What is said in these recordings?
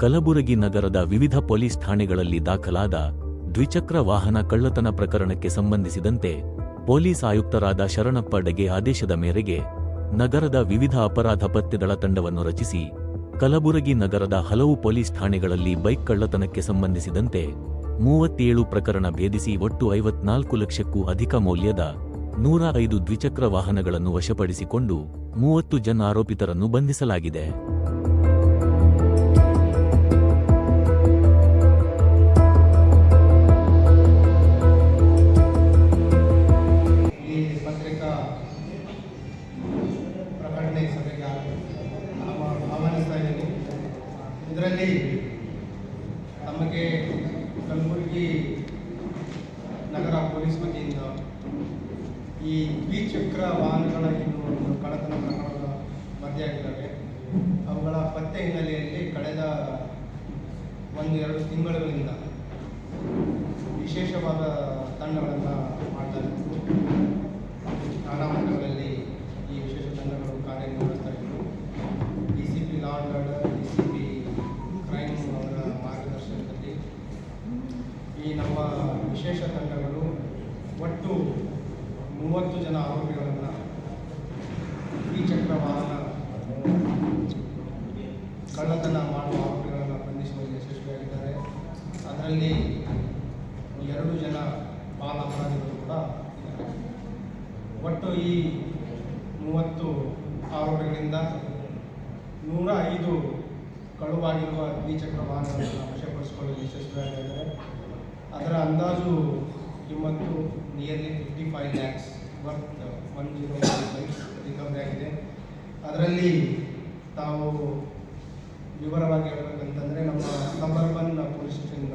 ಕಲಬುರಗಿ ನಗರದ ವಿವಿಧ ಪೊಲೀಸ್ ಠಾಣೆಗಳಲ್ಲಿ ದಾಖಲಾದ ದ್ವಿಚಕ್ರ ವಾಹನ ಕಳ್ಳತನ ಪ್ರಕರಣಕ್ಕೆ ಸಂಬಂಧಿಸಿದಂತೆ ಪೊಲೀಸ್ ಆಯುಕ್ತರಾದ ಶರಣಪ್ಪ ಡಗೆ ಆದೇಶದ ಮೇರೆಗೆ ನಗರದ ವಿವಿಧ ಅಪರಾಧ ಪತ್ತೆದಳ ತಂಡವನ್ನು ರಚಿಸಿ ಕಲಬುರಗಿ ನಗರದ ಹಲವು ಪೊಲೀಸ್ ಠಾಣೆಗಳಲ್ಲಿ ಬೈಕ್ ಕಳ್ಳತನಕ್ಕೆ ಸಂಬಂಧಿಸಿದಂತೆ ಮೂವತ್ತೇಳು ಪ್ರಕರಣ ಭೇದಿಸಿ ಒಟ್ಟು ಐವತ್ನಾಲ್ಕು ಲಕ್ಷಕ್ಕೂ ಅಧಿಕ ಮೌಲ್ಯದ ನೂರ ಐದು ದ್ವಿಚಕ್ರ ವಾಹನಗಳನ್ನು ವಶಪಡಿಸಿಕೊಂಡು ಮೂವತ್ತು ಜನ ಆರೋಪಿತರನ್ನು ಬಂಧಿಸಲಾಗಿದೆ. ಇದರಲ್ಲಿ ನಮಗೆ ಕಲಬುರಗಿ ನಗರ ಪೊಲೀಸ್ ವತಿಯಿಂದ ಈ ದ್ವಿಚಕ್ರ ವಾಹನಗಳ ಏನು ಒಂದು ಕಳ್ಳತನ ಪ್ರಕರಣಗಳು ವರದಿಯಾಗಿದ್ದಾವೆ. ಅವುಗಳ ಪತ್ತೆ ಹಿನ್ನೆಲೆಯಲ್ಲಿ ಕಳೆದ ಒಂದು ಎರಡು ತಿಂಗಳುಗಳಿಂದ ವಿಶೇಷ ತಂಡಗಳು ಒಟ್ಟು ಮೂವತ್ತು ಜನ ಆರೋಪಿಗಳನ್ನು ದ್ವಿಚಕ್ರ ವಾಹನ ಕಳ್ಳತನ ಮಾಡುವ ಆರೋಪಿಗಳನ್ನು ಬಂಧಿಸುವಲ್ಲಿ ಯಶಸ್ವಿಯಾಗಿದ್ದಾರೆ. ಅದರಲ್ಲಿ ಎರಡು ಜನ ಬಾಲ ಅಪರಾಧಿಗಳು ಕೂಡ ಒಟ್ಟು ಈ ಮೂವತ್ತು ಆರೋಪಿಗಳಿಂದ ನೂರ ಐದು ಕಳುವಾಗಿರುವ ದ್ವಿಚಕ್ರ ವಾಹನಗಳನ್ನು ವಶಪಡಿಸಿಕೊಳ್ಳಲು ಯಶಸ್ವಿಯಾಗಿದ್ದಾರೆ. ಅದರ ಅಂದಾಜು ಕಿಮ್ಮತ್ತು nearly fifty five lakhs worth one zero recovery ಆಗಿದೆ. ಅದರಲ್ಲಿ ತಾವು ವಿವರವಾಗಿ ಹೇಳಬೇಕಂತಂದರೆ ನಮ್ಮ ಸಬರ್ಬನ್ ಪೊಲೀಸ್ ಸ್ಟೇಷನ್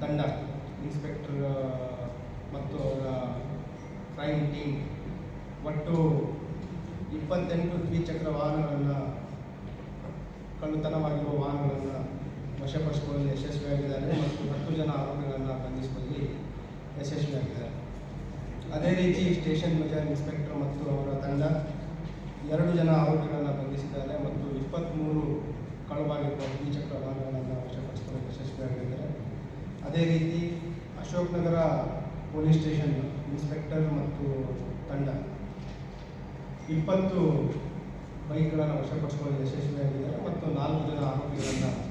ತಂಡ, ಇನ್ಸ್ಪೆಕ್ಟರ್ ಮತ್ತು ಅವರ ಕ್ರೈಮ್ ಟೀಮ್ ಒಟ್ಟು ಇಪ್ಪತ್ತೆಂಟು ದ್ವಿಚಕ್ರ ವಾಹನಗಳನ್ನು ಕಳ್ಳತನವಾಗಿರುವ ವಾಹನಗಳನ್ನು ವಶಪಡಿಸಿಕೊಳ್ಳಲು ಯಶಸ್ವಿಯಾಗಿದ್ದಾರೆ ಮತ್ತು ಹತ್ತು ಜನ ಆರೋಪಿಗಳನ್ನು ಬಂಧಿಸುವಲ್ಲಿ ಯಶಸ್ವಿಯಾಗಿದ್ದಾರೆ ಅದೇ ರೀತಿ ಸ್ಟೇಷನ್ ಬಜಾರ್ ಇನ್ಸ್ಪೆಕ್ಟರ್ ಮತ್ತು ಅವರ ತಂಡ ಎರಡು ಜನ ಆರೋಪಿಗಳನ್ನು ಬಂಧಿಸಿದ್ದಾರೆ ಮತ್ತು ಇಪ್ಪತ್ತ್ಮೂರು ಕಳವಾಗಿರುವ ದ್ವಿಚಕ್ರ ವಾಹನಗಳನ್ನು ವಶಪಡಿಸಿಕೊಳ್ಳಲು ಯಶಸ್ವಿಯಾಗಿದ್ದಾರೆ ಅದೇ ರೀತಿ Ashok Nagar police station inspector ಮತ್ತು ತಂಡ ಇಪ್ಪತ್ತು ಬೈಕ್ಗಳನ್ನು ವಶಪಡಿಸಿಕೊಳ್ಳಲು ಯಶಸ್ವಿಯಾಗಿದ್ದಾರೆ ಮತ್ತು ನಾಲ್ಕು ಜನ ಆರೋಪಿಗಳನ್ನು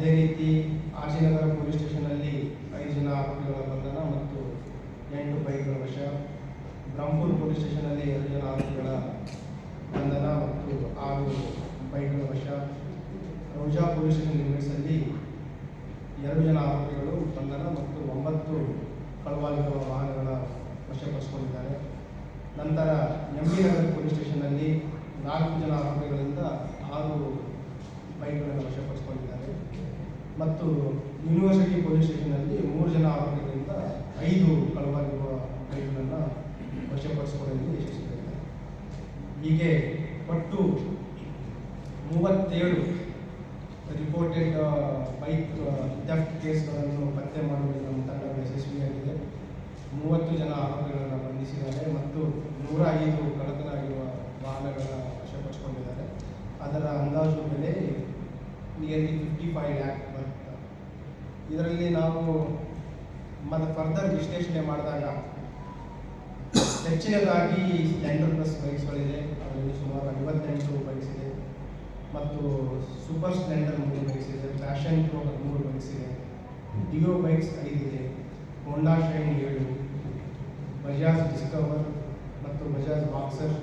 ಅದೇ ರೀತಿ ಆರ್ ನಗರ ಪೊಲೀಸ್ ಸ್ಟೇಷನ್ನಲ್ಲಿ ಐದು ಜನ ಆರೋಪಿಗಳ ಬಂಧನ ಮತ್ತು ಎಂಟು ಬೈಕ್ಗಳ ವಶ. ಬ್ರಹ್ಮಪುರ್ ಪೊಲೀಸ್ ಸ್ಟೇಷನ್ನಲ್ಲಿ ಎರಡು ಜನ ಆರೋಪಿಗಳ ಬಂಧನ ಮತ್ತು ಆರು ಬೈಕ್ಗಳ ವಶ. ರೋಜಾ ಪೊಲೀಸ್ ಸ್ಟೇಷನ್ ಲಿಮಿಟ್ಸಲ್ಲಿ ಎರಡು ಜನ ಆರೋಪಿಗಳು ಬಂಧನ ಮತ್ತು ಒಂಬತ್ತು ಕಳವಾಗಿರುವ ವಾಹನಗಳ ವಶಪಡಿಸಿಕೊಂಡಿದ್ದಾರೆ. ನಂತರ ಎಂ ಬಿ ನಗರ ಪೊಲೀಸ್ ಸ್ಟೇಷನ್ನಲ್ಲಿ ನಾಲ್ಕು ಜನ ಆರೋಪಿಗಳಿಂದ ಆರು ಬೈಕ್ಗಳನ್ನು ವಶಪಡಿಸಿಕೊಂಡಿದ್ದಾರೆ. ಮತ್ತು ಯೂನಿವರ್ಸಿಟಿ ಪೊಲೀಸ್ ಸ್ಟೇಷನ್ನಲ್ಲಿ ಮೂರು ಜನ ಆರೋಪಿಗಳಿಂದ ಐದು ಕಳವಾಗಿರುವ ಬೈಕ್ಗಳನ್ನು ವಶಪಡಿಸಿಕೊಳ್ಳಲು ಯಶಸ್ವಿಯಾಗಿದೆ. ಹೀಗೆ ಒಟ್ಟು ಮೂವತ್ತೇಳು ರಿಪೋರ್ಟೆಡ್ ಬೈಕ್ ಥೆಫ್ಟ್ ಕೇಸ್ಗಳನ್ನು ಪತ್ತೆ ಮಾಡುವಲ್ಲಿ ನಮ್ಮ ತಂಡ ಯಶಸ್ವಿಯಾಗಿದೆ. ಮೂವತ್ತು ಜನ ಆರೋಪಿಗಳನ್ನು ಬಂಧಿಸಿದ್ದಾರೆ ಮತ್ತು ನೂರ ಐದು ಕಳತನಾಗಿರುವ ವಾಹನಗಳನ್ನು ವಶಪಡಿಸಿಕೊಂಡಿದ್ದಾರೆ. ಅದರ ಅಂದಾಜು ಬೆಲೆ ನಿಯರ್ಲಿ ಫೈವ್ ಲ್ಯಾಕ್ ಬರ್ತ ಇದರಲ್ಲಿ ನಾವು ಮತ್ತು ಫರ್ದರ್ ವಿಶ್ಲೇಷಣೆ ಮಾಡಿದಾಗ ಹೆಚ್ಚಿನದಾಗಿ ಸ್ಪ್ಲೆಂಡರ್ ಪ್ಲಸ್ ಬೈಕ್ಸ್ಗಳಿದೆ ಅದರಲ್ಲಿ ಸುಮಾರು ಐವತ್ತೆಂಟು ಬೈಕ್ಸ್ ಇದೆ. ಮತ್ತು ಸೂಪರ್ ಸ್ಪ್ಲೆಂಡರ್ ಮೂರು ಬೈಕ್ಸ್ ಇದೆ. ಫ್ಯಾಷನ್ ಪ್ರೋ ಮೂರು ಬೈಕ್ಸ್ ಇದೆ. ಡಿಯೋ ಬೈಕ್ಸ್ ಐದಿದೆ ಹೋಂಡಾ ಶೈನ್ ಏಳು ಬಜಾಜ್ ಡಿಸ್ಕವರ್ ಮತ್ತು ಬಜಾಜ್ ಬಾಕ್ಸರ್